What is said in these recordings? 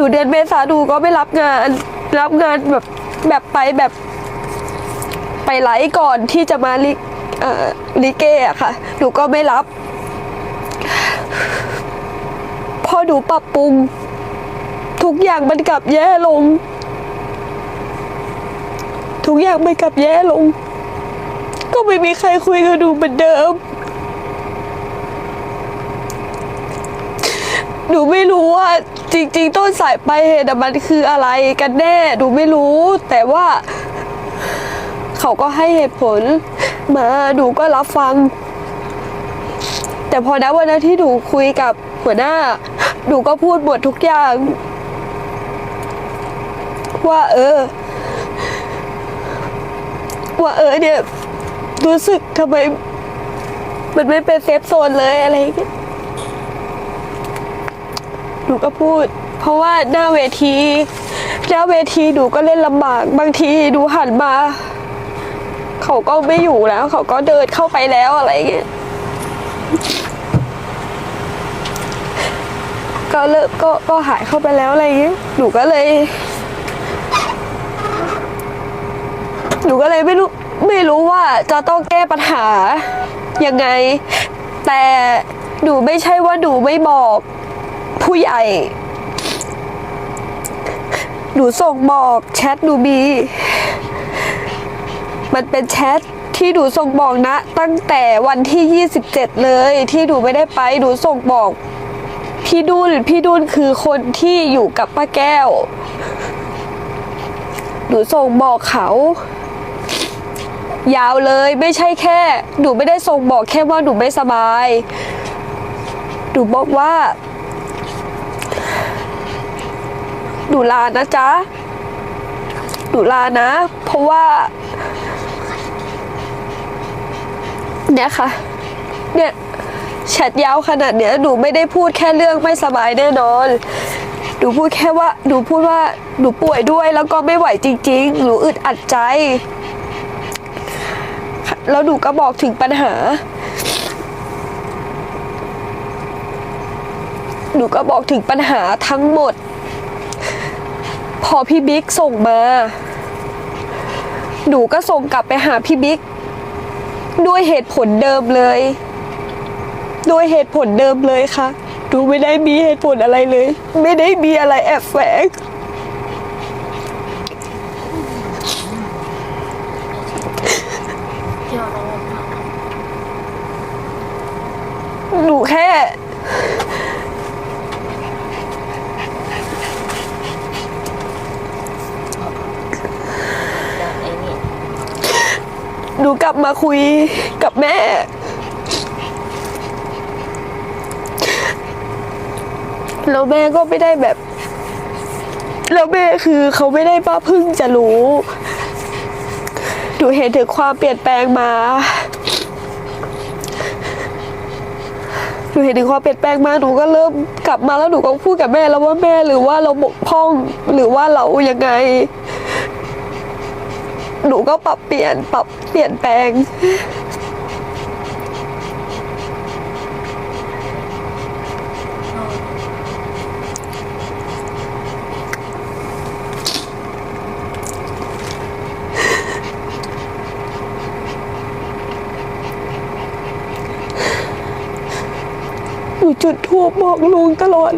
ดูเดือนเมษาดูก็ไม่รับงาน รับงานแบบแบบไปแบบไปไลฟ์ก่อนที่จะมาลิลิเกอะค่ะ หนูก็ไม่รับ พอหนูปรับปรุง ทุกอย่างมันกลับแย่ลง ทุกอย่างมันกลับแย่ลง ก็ไม่มีใครคุยกับหนูเหมือนเดิม หนูไม่รู้ว่าจริง ๆ ต้นสายปลายเหตุมันคืออะไรกันแน่ หนูไม่รู้ แต่ว่า เขาก็ให้เหตุผล มาหนูก็รับฟัง แต่พอนะวันนั้นที่หนูคุยกับหัวหน้า หนูก็พูดหมดทุกอย่าง ว่าเออ ว่าเออเนี่ยรู้สึกทำไม มันไม่เป็นเซฟโซนเลยอะไรอย่างเงี้ย นูก็พูด เพราะว่าหน้าเวทีหน้าเวทีหนูก็เล่นลำบาก บางทีดูหันมา เขาก็ไม่อยู่แล้ว เขาก็เดินเข้าไปแล้วอะไรอย่างเงี้ยก็เลิกก็ก็หายเข้าไปแล้วอะไรอย่างเงี้ยหนูก็เลยหนูก็เลยไม่รู้ไม่รู้ว่าจะต้องแก้ปัญหายังไง แต่หนูไม่ใช่ว่าหนูไม่บอก ผู้ใหญ่ หนูส่งบอกแชทหนูมี มันเป็นแชทที่หนูส่งบอกนะ ตั้งแต่วันที่ 27 เลย ที่หนูไม่ได้ไปหนูส่งบอก พี่ดุนพี่ดุนคือคนที่อยู่กับป้าแก้ว หนูส่งบอกเขา ยาวเลยไม่ใช่แค่ หนูไม่ได้ส่งบอกแค่ว่าหนูไม่สบาย หนูบอกว่า หนูลานะจ๊ะหนูลานะ เพราะว่า เนี่ยค่ะ เนี่ยแชทยาวขนาดเนี้ยหนูไม่ได้พูดแค่เรื่องไม่สบายแน่นอน หนูพูดแค่ว่า หนูพูดว่าหนูป่วยด้วยแล้วก็ไม่ไหวจริง ๆ หนูอึดอัดใจ แล้วหนูก็บอกถึงปัญหา หนูก็บอกถึงปัญหาทั้งหมด พอพี่บิ๊กส่งมา หนูก็ส่งกลับไปหาพี่บิ๊กด้วยเหตุผลเดิมเลย ด้วยเหตุผลเดิมเลยค่ะ หนูไม่ได้มีเหตุผลอะไรเลย ไม่ได้มีอะไรแอบแฝง หนูแค่ ไอ้นี่ ห นูกลับมาคุยกับแม่ แล้วแม่ก็ไม่ได้แบบ แล้วแม่คือเขาไม่ได้ป้าพึ่งจะรู้หนูเห็นถึงความเปลี่ยนแปลงมาหนูเห็นถึงความเปลี่ยนแปลงมาหนูก็เริ่มกลับมาแล้วหนูก็พูดกับแม่แล้วว่าแม่หรือว่าเราบกพร่องหรือว่าเรายังไง หนูก็ปรับเปลี่ยนปรับเปลี่ยนแปลง หนูจุดทูบบอกลุงตลอด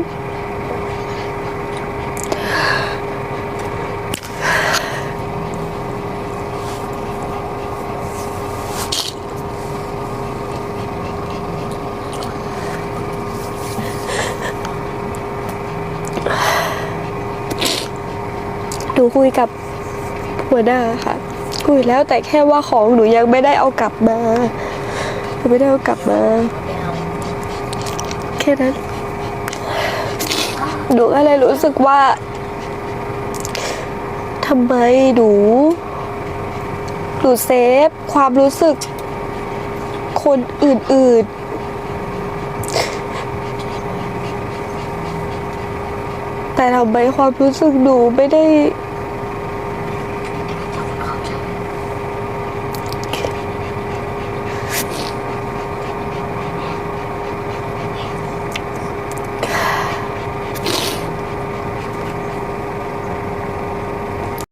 นูคุยกับหัวหน้าค่ะ คุยแล้วแต่แค่ว่าของหนูยังไม่ได้เอากลับมาหนูไม่ได้เอากลับมา แค่นั้นหนูก็เลยรู้สึกว่าทำไมหนูหนูเซฟความรู้สึก คนอื่นๆ แต่ทำไมความรู้สึกหนูไม่ได้